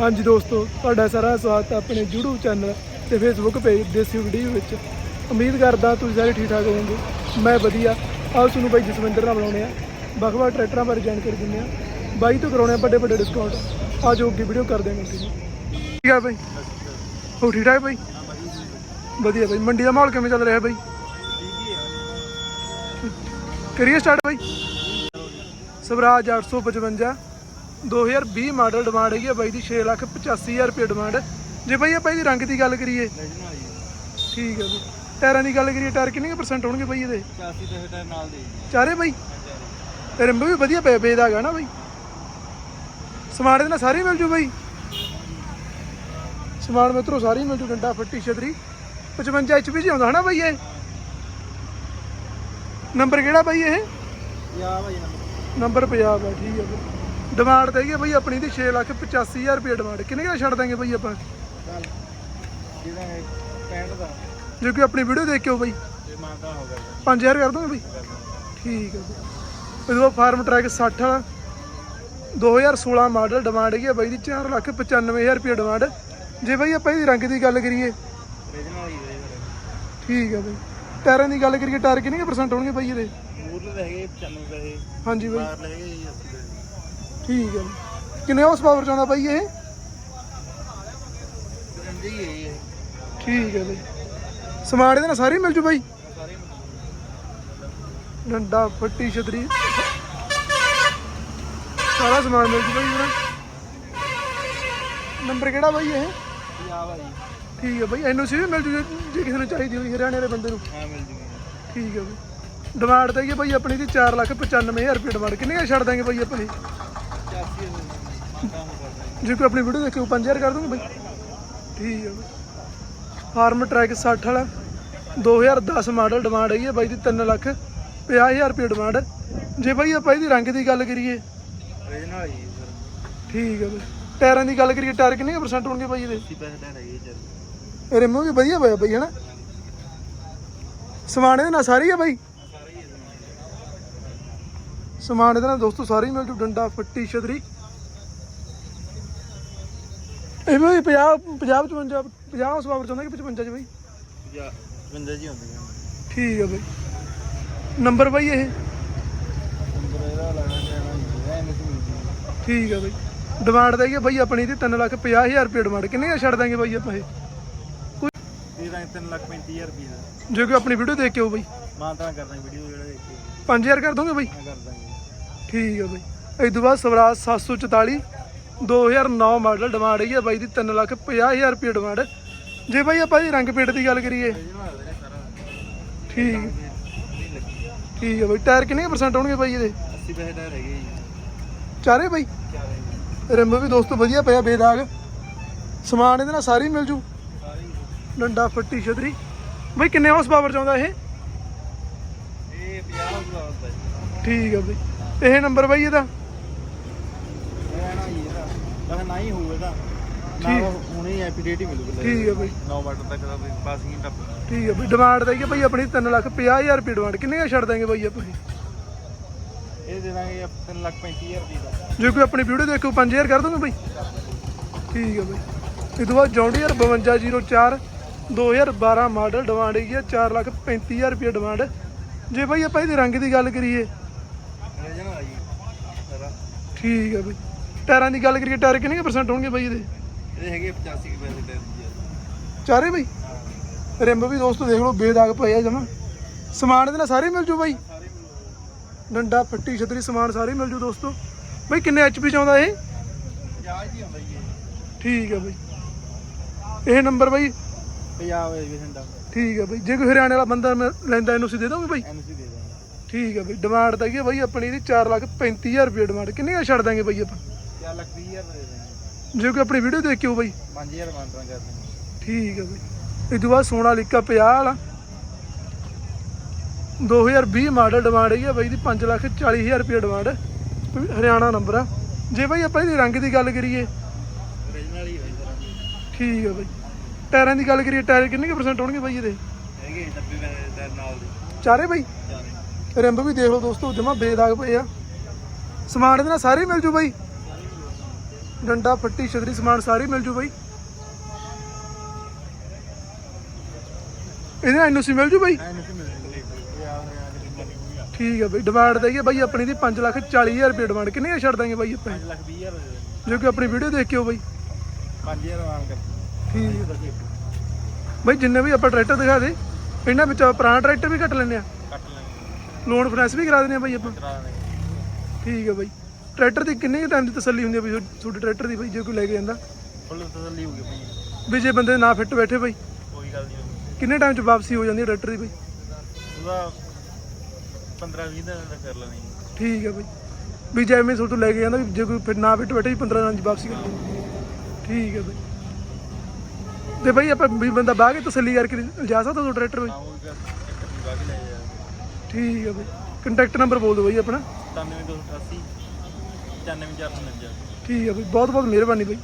ਹਾਂਜੀ ਦੋਸਤੋ, ਤੁਹਾਡਾ ਸਾਰਾ ਸਵਾਗਤ ਹੈ ਆਪਣੇ YouTube ਚੈਨਲ ਤੇ Facebook ਪੇਜ ਦੇਸੀ ਵੀਡੀਓ ਵਿੱਚ। ਉਮੀਦ ਕਰਦਾ ਤੁਸੀਂ ਸਾਰੇ ਠੀਕ ਠਾਕ ਹੋਵੋਗੇ। ਮੈਂ ਵਧੀਆ। ਆਓ ਤੁਹਾਨੂੰ ਬਾਈ ਜਸਵਿੰਦਰ ਨਾਲ ਬਣਾਉਣੇ ਆ ਵੱਖ ਵੱਖ ਟਰੈਕਟਰਾਂ ਬਾਰੇ ਜਾਣਕਾਰੀ ਦਿੰਦੇ ਆ ਬਾਈ ਤੋਂ ਕਰਾਉਣੇ ਆ ਵੱਡੇ ਵੱਡੇ ਡਿਸਕਾਊਂਟ ਆ ਜੋ ਅੱਗੇ ਵੀਡੀਓ ਕਰ ਦੇਵਾਂਗੇ ਤੁਸੀਂ ਠੀਕ ਆ ਬਾਈ? ਹੋ ਠੀਕ ਠਾਕ ਬਾਈ? ਵਧੀਆ ਬਾਈ। ਮੰਡੀ ਦਾ ਮਾਹੌਲ ਕਿਵੇਂ ਚੱਲ ਰਿਹਾ ਬਾਈ? ਕਰੀਏ ਸਟਾਰਟ ਬਾਈ? ਸਵਰਾਜ 855 2020 ਮਾਡਲ ਡਿਮਾਂਡ ਹੈਗੀ ਆ ਬਾਈ ਦੀ 6 ਲੱਖ 85000 ਰੁਪਏ ਡਿਮਾਂਡ ਜੇ ਬਾਈ ਆਪਾਂ ਇਹਦੀ ਰੰਗ ਦੀ ਗੱਲ ਕਰੀਏ ਠੀਕ ਹੈ ਬਾਈ ਟਾਇਰਾਂ ਦੀ ਗੱਲ ਕਰੀਏ ਟਾਇਰ ਕਿੰਨੇ ਪਰਸੈਂਟ ਹੋਣਗੇ ਬਾਈ ਇਹਦੇ? 85 ਤੇ ਟਾਇਰ ਨਾਲ ਦੇ ਚਾਰੇ ਬਾਈ? ਰਿੰਬ ਵੀ ਵਧੀਆ ਪਏ ਬੇਦਾ ਹੈਗਾ ਨਾ ਬਾਈ। ਸਮਾਨ ਇਹਦੇ ਨਾਲ ਸਾਰੀ ਮਿਲ ਜੂ ਬਾਈ। ਸਮਾਨ ਮਿੱਤਰੋ ਸਾਰੀ ਮਿਲ ਜੂ ਡੰਡਾ ਫੱਟੀ ਛਤਰੀ। 55 ਐਚਪੀ ਜੀ ਆਉਂਦਾ ਹਨਾ ਬਾਈ ਇਹ? ਨੰਬਰ ਕਿਹੜਾ ਬਾਈ ਇਹ? ਯਾ ਭਾਈ ਨੰਬਰ। 50 ਆ ਠੀਕ ਹੈ ਬਾਈ ਡਿਮਾਂਡ ਤੇ ਹੈਗੀ ਬਾਈ ਆਪਣੀ ਦੀ 6 ਲੱਖ 85000 ਰੁਪਏ ਡਿਮਾਂਡ। ਕਿੰਨੇ ਦਾ ਛੱਡ ਦਾਂਗੇ ਬਾਈ ਆਪਾਂ? ਚੱਲ ਜਿਹਦਾ 65 ਦਾ। ਜੇ ਕੋਈ ਆਪਣੀ ਵੀਡੀਓ ਦੇਖ ਕੇ ਹੋ ਬਾਈ। ਮੰਗਦਾ ਹੋ ਗਿਆ 5000 ਕਰ ਦੋਗੇ ਬਾਈ? ਠੀਕ ਹੈ ਬਾਈ। ਇਹਦੇ ਫਾਰਮ ਟਰੈਕ 60 ਵਾਲਾ। 2016 ਮਾਡਲ ਡਿਮਾਂਡ ਹੈਗੀ ਬਾਈ ਦੀ 4 ਲੱਖ 95000 ਰੁਪਏ ਡਿਮਾਂਡ। ਜੇ ਬਾਈ ਆਪਾਂ ਇਹਦੀ ਰੰਗ ਦੀ ਗੱਲ ਕਰੀਏ। ਠੀਕ ਹੈ ਬਾਈ। ਟਾਇਰਾਂ ਦੀ ਗੱਲ ਕਰੀਏ ਟਾਇਰ ਕਿੰਨੇ ਪਰਸੈਂਟ ਹੋਣਗੇ ਬਾਈ ਇਹਦੇ? ਮੂਰਲੇ ਦੇ ਹੈਗੇ 95 ਪੈਸੇ। ਹਾਂਜੀ ਬਾਈ। ਬਾਹਰ ਲੈ ਗਏ 80 ਪੈਸੇ। ਠੀਕ ਹੈ। ਕਿੰਨੇ ਹਾਰਸ ਪਾਵਰ ਚਾਹੁੰਦਾ ਬਾਈ ਇਹ? ਠੀਕ ਹੈ ਬਾਈ ਸਮਾਨ ਇਹਦੇ ਨਾਲ ਸਾਰੀ ਮਿਲ ਜੂ ਬਾਈ? ਡੰਡਾ ਫੱਟੀ ਛਤਰੀ। ਸਾਰਾ ਸਮਾਨ ਮਿਲ ਜੂ ਬਾਈ ਵੀਰਾ ਨੰਬਰ ਕਿਹੜਾ ਬਾਈ ਇਹ? ਠੀਕ ਹੈ ਬਾਈ ਐਨਓਸੀ ਵੀ ਮਿਲ ਜੂ ਜੇ ਜੇ ਕਿਸੇ ਨੂੰ ਚਾਹੀਦੀ ਹੋਈ ਹਰਿਆਣੇ ਵਾਲੇ ਬੰਦੇ ਨੂੰ। ਹਾਂ ਮਿਲ ਜੂਗੀ। ਠੀਕ ਹੈ ਬਾਈ। ਡਿਮਾਂਡ ਤਾਂ ਇਹ ਬਾਈ ਆਪਣੀ ਦੀ 4 ਲੱਖ 95000 ਰੁਪਏ ਡਿਮਾਂਡ। ਕਿੰਨੇ ਦਾ ਛੱਡ ਦਾਂਗੇ ਬਾਈ ਆਪਣੀ 85 ਮੰਗਦਾ ਹੋ ਕਰਦਾ ਜੇ ਕੋਈ ਆਪਣੀ ਵੀਡੀਓ ਦੇਖੇ 5000 ਕਰ ਦੋਗੇ ਬਾਈ। ਠੀਕ ਹੈ ਫਾਰਮ ਟਰੈਕ 60 ਵਾਲਾ। 2010 ਮਾਡਲ ਡਿਮਾਂਡ ਹੈਗੀ ਹੈ ਬਾਈ ਦੀ 3 ਲੱਖ 50000 ਰੁਪਏ ਡਿਮਾਂਡ ਜੇ ਬਾਈ ਆਪਾਂ ਇਹਦੀ ਰੰਗ ਦੀ ਗੱਲ ਕਰੀਏ। ਹੀ ਹੈ ਠੀਕ ਹੈ ਬਾਈ। ਟਾਇਰਾਂ ਦੀ ਗੱਲ ਕਰੀਏ ਟਾਇਰ ਕਿੰਨੇ ਪਰਸੈਂਟ ਹੋਣਗੇ ਬਾਈ ਇਹਦੇ? 80 ਪੈਸੇ ਟਾਇਰ ਹੈਗੇ ਚੱਲ ਰਿਮ ਵੀ ਵਧੀਆ ਪਿਆ ਬਾਈ ਹਨਾ? ਸਮਾਨ ਇਹਦੇ ਨਾਲ ਸਾਰੀ ਆ ਬਾਈ? ਹੀ ਸਮਾਨ ਇਹਦੇ ਨਾਲ ਦੋਸਤੋ ਸਾਰੀ ਮਿਲ ਜੂ ਡੰਡਾ ਫੱਟੀ ਛਤਰੀ। ਇਹ ਵੀ 50 50 55 50 ਸਵਾਰ ਚਾਹੁੰਦਾ ਕਿ 55 ਚ ਬਾਈ? ਯਾ ਬੰਦੇ ਜੀ ਹੁੰਦੇ ਠੀਕ ਹੈ ਬਾਈ। ਨੰਬਰ ਬਾਈ ਇਹ? ਨੰਬਰ ਇਹਦਾ ਚਾਹੀਦਾ ਠੀਕ ਹੈ ਬਾਈ। ਡਿਮਾਂਡ ਦਾ ਹੀ ਬਾਈ ਆਪਣੀ ਦੀ 3 ਲੱਖ 50000 ਰੁਪਏ ਡਿਮਾਂਡ। ਕਿੰਨੇ ਦਾ ਛੱਡ ਦਾਂਗੇ ਬਾਈ ਆਪਾਂ ਇਹ? ਇਹਦਾ 3 ਲੱਖ 35000 ਰੁਪਏ ਦਾ ਜੇ ਕੋਈ ਆਪਣੀ ਵੀਡੀਓ ਦੇਖ ਕੇ ਹੋ ਬਾਈ। ਮਾਨਤਾ ਕਰਦਾ ਵੀਡੀਓ ਜਿਹੜਾ ਦੇਖ ਕੇ। 5000 ਕਰ ਦੋਗੇ ਬਾਈ? ਮੈਂ ਠੀਕ ਹੈ ਬਾਈ। ਇਸ ਤੋਂ ਬਾਅਦ ਸਵਰਾਜ 744 2009 ਮਾਡਲ ਡਿਮਾਂਡ ਹੈਗੀ ਆ ਬਾਈ ਦੀ 3 ਲੱਖ 50000 ਰੁਪਏ ਡਿਮਾਂਡ ਜੇ ਬਾਈ ਆਪਾਂ ਇਹਦੀ ਰੰਗ ਪੇਟ ਦੀ ਗੱਲ ਕਰੀਏ। ਠੀਕ। ਠੀਕ ਹੈ ਬਾਈ। ਟਾਇਰ ਕਿੰਨੇ ਪਰਸੈਂਟ ਹੋਣਗੇ ਬਾਈ ਇਹਦੇ? 80 ਪੈਸੇ ਟਾਇਰ ਹੈਗੇ ਜੀ। ਚਾਰੇ ਬਾਈ? ਚਾਰੇ। ਰਿਮ ਵੀ ਦੋਸਤੋ ਵਧੀਆ ਪਿਆ ਬੇਦਾਗ। ਸਮਾਨ ਇਹਦੇ ਨਾਲ ਸਾਰੀ ਮਿਲ ਜੂ। ਡੰਡਾ ਫੱਟੀ ਛਤਰੀ। ਬਾਈ ਕਿੰਨੇ ਹਾਰਸ ਪਾਵਰ ਚਾਹੁੰਦਾ ਇਹ? ਇਹ 50 ਦਾ ਹੁੰਦਾ ਹੈ ਠੀਕ ਹੈ ਬਾਈ। ਇਹ ਨੰਬਰ ਬਾਈ ਇਹਦਾ? ਇਹ ਨਾ ਹੀ ਇਹਦਾ। ਬਸ ਨਾ। ਹੁਣੇ ਹੀ ਐਪੀਡੇਟ ਹੀ ਮਿਲੂਗਾ ਠੀਕ ਹੈ ਬਾਈ। 9 ਵਾਟ ਤੱਕ ਦਾ ਵੀ ਪਾਸਿੰਗ ਟੱਪ ਠੀਕ ਹੈ ਬਾਈ। ਡਿਮਾਂਡ ਦਾ ਹੀ ਬਾਈ ਆਪਣੀ 3 ਲੱਖ 50000 ਰੁਪਏ ਡਿਮਾਂਡ। ਕਿੰਨੇ ਦਾ ਛੱਡ ਦਾਂਗੇ ਬਾਈ ਆਪਾਂ? ਇਹ? ਦੇ ਦਾਂਗੇ 3 ਲੱਖ 35000 ਰੁਪਏ ਦਾ। ਜੇ ਕੋਈ ਆਪਣੀ ਵੀਡੀਓ ਦੇਖੋ 5000 ਕਰ ਦੋਗੇ ਬਾਈ। ਠੀਕ ਹੈ ਬਾਈ। ਇਹ ਤੋਂ ਬਾਅਦ ਜੌਂਡੀਅਰ 5204 2012 ਮਾਡਲ ਡਿਮਾਂਡ ਹੈਗੀ ਆ 4 ਲੱਖ 35000 ਰੁਪਏ ਡਿਮਾਂਡ ਜੇ ਬਾਈ ਆਪਾਂ ਇਹਦੇ ਰੰਗ ਦੀ ਗੱਲ ਕਰੀਏ। ਆ ਠੀਕ ਹੈ ਬਾਈ। ਟਾਇਰਾਂ ਦੀ ਗੱਲ ਕਰੀਏ ਟਾਇਰ ਕਿੰਨੇ ਪਰਸੈਂਟ ਹੋਣਗੇ ਬਾਈ ਇਹਦੇ? ਇਹ ਹੈਗੇ 85 ਕੁ ਪੈਸੇ ਟਾਇਰ ਦੀ ਚਾਰੇ ਬਾਈ? ਰਿੰਬ ਵੀ ਦੋਸਤੋ ਦੇਖ ਲਓ ਬੇਦਾਗ ਪਏ ਆ ਜਮਾ। ਸਮਾਨ ਇਹਦੇ ਨਾਲ ਸਾਰੇ ਮਿਲ ਜੂ ਬਾਈ? ਡੰਡਾ ਫੱਟੀ ਛਤਰੀ ਸਮਾਨ ਸਾਰੇ ਮਿਲ ਜੂ ਦੋਸਤੋ। ਬਾਈ ਕਿੰਨੇ ਐਚਪੀ ਇਹ? ਹੁੰਦਾ ਜੀ ਇਹ। ਠੀਕ ਹੈ ਬਾਈ। ਇਹ ਨੰਬਰ ਬਾਈ ਪੰਜਾਬ ਵੀ ਠੰਡਾ। ਠੀਕ ਹੈ ਬਾਈ ਜੇ ਕੋਈ ਹਰਿਆਣੇ ਵਾਲਾ ਬੰਦਾ ਮੈਂ ਲੈਂਦਾ ਇਹਨੂੰ ਸੀ ਦੇ ਦੋਗੇ ਬਾਈ? ਐਨਸੀ ਦੇ ਦਾਂਗੇ। ਠੀਕ ਹੈ ਬਾਈ ਡਿਮਾਂਡ ਤਾਂ ਕੀ ਹੈ ਬਾਈ ਆਪਣੀ ਦੀ 4 ਲੱਖ 35000 ਰੁਪਏ ਡਿਮਾਂਡ ਕਿੰਨੇ ਦਾ ਛੱਡ ਦਾਂਗੇ ਬਾਈ ਆਪਾਂ? 4 ਲੱਖ 20000 ਦੇ ਦਾਂਗੇ। ਜੇ ਕੋਈ ਆਪਣੀ ਵੀਡੀਓ ਦੇਖ ਕੇ ਹੋ ਬਾਈ 5000 ਮੰਤਰਾਂ ਕਰ ਦਾਂਗੇ ਠੀਕ ਹੈ ਬਾਈ। ਇਹ ਤੋਂ ਬਾਅਦ ਸੋਨਾ ਲਿਕਾ 50 ਵਾਲਾ। 2020 ਮਾਡਲ ਡਿਮਾਂਡ ਹੈਗੀ ਆ ਬਾਈ ਦੀ 5 ਲੱਖ 40000 ਰੁਪਏ ਡਿਮਾਂਡ ਹਰਿਆਣਾ ਨੰਬਰ ਆ। ਜੇ ਬਾਈ ਆਪਾਂ ਇਹਦੀ ਰੰਗ ਦੀ ਗੱਲ ਕਰੀਏ। ਹੀ ਹੋਈ ਠੀਕ ਹੈ ਬਾਈ। ਟਾਇਰਾਂ ਦੀ ਗੱਲ ਕਰੀਏ ਟਾਇਰ ਕਿੰਨੇ ਕੁ ਪਰਸੈਂਟ ਹੋਣਗੇ ਬਾਈ ਇਹਦੇ? ਹੈਗੇ 90 ਪੈਸੇ ਟਾਇਰ ਨਾਲ ਦੇ। ਚਾਰੇ ਬਾਈ? ਚਾਰੇ। ਰਿੰਬ ਵੀ ਦੇਖ ਲਓ ਦੋਸਤੋ ਜਮਾ ਬੇਦਾਗ ਪਏ ਆ। ਸਮਾਨ ਇਹਦੇ ਨਾਲ ਸਾਰੇ ਮਿਲ ਜੂ ਬਾਈ। ਡੰਡਾ ਫੱਟੀ ਛਤਰੀ ਸਮਾਨ ਸਾਰੇ ਮਿਲ ਜੂ ਬਾਈ। ਇਹਦੇ ਐਨਓਸੀ ਮਿਲ ਜੂ ਬਾਈ? ਠੀਕ ਹੈ ਬਾਈ ਡਿਮਾਂਡ ਦਈਏ ਬਾਈ ਆਪਣੀ ਦੀ 5 ਲੱਖ 40000 ਰੁਪਏ ਡਿਮਾਂਡ ਕਿੰਨੇ ਦਾ ਛੱਡ ਦਾਂਗੇ ਬਾਈ ਆਪਾਂ? 5 ਲੱਖ 20 ਹਜ਼ਾਰ ਜੋ ਕਿ ਆਪਣੀ ਵੀਡੀਓ ਦੇਖ ਕੇ ਹੋ ਬਾਈ। 5000 ਆਰਾਮ ਕਰ। ਠੀਕ ਹੈ ਬਾਈ ਜਿੰਨੇ ਵੀ ਆਪਾਂ ਟਰੈਕਟਰ ਦਿਖਾ ਦੇ ਇਹਨਾਂ ਵਿੱਚ ਪੁਰਾਣਾ ਟਰੈਕਟਰ ਵੀ ਕੱਟ ਲੈਂਦੇ ਆ। ਕੱਟ ਲਾਂਗੇ ਲੋਨ ਫਾਈਨੈਂਸ ਵੀ ਕਰਾ ਦਿੰਦੇ ਆ ਬਾਈ ਆਪਾਂ। ਕਰਾ ਠੀਕ ਹੈ ਬਾਈ। ਟਰੈਕਟਰ ਦੀ ਕਿੰਨੇ ਟਾਈਮ ਦੀ ਤਸੱਲੀ ਹੁੰਦੀ ਹੈ ਬਈ ਤੁਹਾਡੇ ਟਰੈਕਟਰ ਦੀ ਬਾਈ ਜੇ ਕੋਈ ਲੈ ਕੇ ਜਾਂਦਾ? ਫੁੱਲ ਤਸੱਲੀ ਹੋ ਗਈ ਭਾਈ ਵੀ ਜੇ ਬੰਦੇ ਨਾ ਫਿੱਟ ਬੈਠੇ ਬਾਈ। ਕੋਈ ਗੱਲ ਨਹੀਂ ਕਿੰਨੇ ਟਾਈਮ 'ਚ ਵਾਪਸੀ ਹੋ ਜਾਂਦੀ ਹੈ ਟਰੈਕਟਰ ਦੀ ਬਾਈ? ਉਹਦਾ 15 20 ਦਿਨ ਦਾ ਕਰ ਲੈਣੀ। ਠੀਕ ਹੈ ਬਾਈ। ਵੀ ਜੇ ਐਵੇਂ ਤੋਂ ਲੈ ਕੇ ਜਾਂਦਾ ਵੀ ਜੇ ਕੋਈ ਫਿਰ ਨਾ ਫਿੱਟ ਬੈਠੇ ਵੀ 15 ਦਿਨਾਂ 'ਚ ਵਾਪਸੀ ਕਰ। ਠੀਕ ਹੈ ਬਾਈ। ਤੇ ਬਾਈ ਆਪਾਂ ਵੀ ਬੰਦਾ ਬਾਹ ਕੇ ਤਸੱਲੀ ਕਰਕੇ ਲਿਜਾ ਸਕਦਾ ਟਰੈਕਟਰ ਉਹ ਲੈ ਜਾ ਠੀਕ ਹੈ ਬਾਈ। ਕੰਟੈਕਟ ਨੰਬਰ ਬੋਲ ਦਿਓ ਬਾਈ ਆਪਣਾ। 97288 94449 ਠੀਕ ਹੈ ਬਾਈ। ਬਹੁਤ ਬਹੁਤ ਮਿਹਰਬਾਨੀ ਬਾਈ।